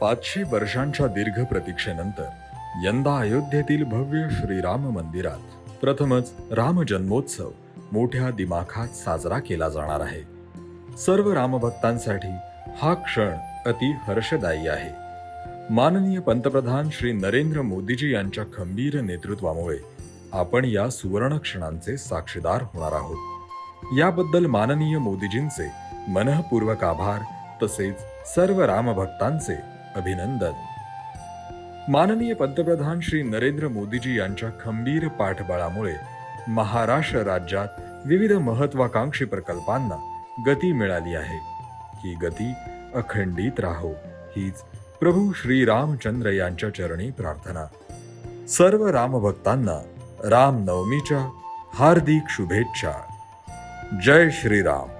पाचशे वर्षांच्या दीर्घ प्रतीक्षेनंतर यंदा अयोध्येतील भव्य श्रीराम मंदिरात प्रथमच राम जन्मोत्सव मोठ्या दिमाखात साजरा केला जाणार आहे. सर्व रामभक्तांसाठी हा क्षण अति हर्षदायी आहे. माननीय पंतप्रधान श्री नरेंद्र मोदीजी यांच्या खंबीर नेतृत्वामुळे आपण या सुवर्ण क्षणांचे साक्षीदार होणार आहोत. याबद्दल माननीय मोदीजींचे मनःपूर्वक आभार तसेच सर्व रामभक्तांचे अभिनंदन. माननीय पंतप्रधान श्री नरेंद्र मोदीजी यांच्या खंबीर पाठबळामुळे महाराष्ट्र राज्यात विविध महत्वाकांक्षी प्रकल्पांना गती मिळाली आहे. ही गती अखंडित राहो हीच प्रभू श्री रामचंद्र यांच्या चरणी प्रार्थना. सर्व रामभक्तांना राम नवमीच्या हार्दिक शुभेच्छा. जय श्रीराम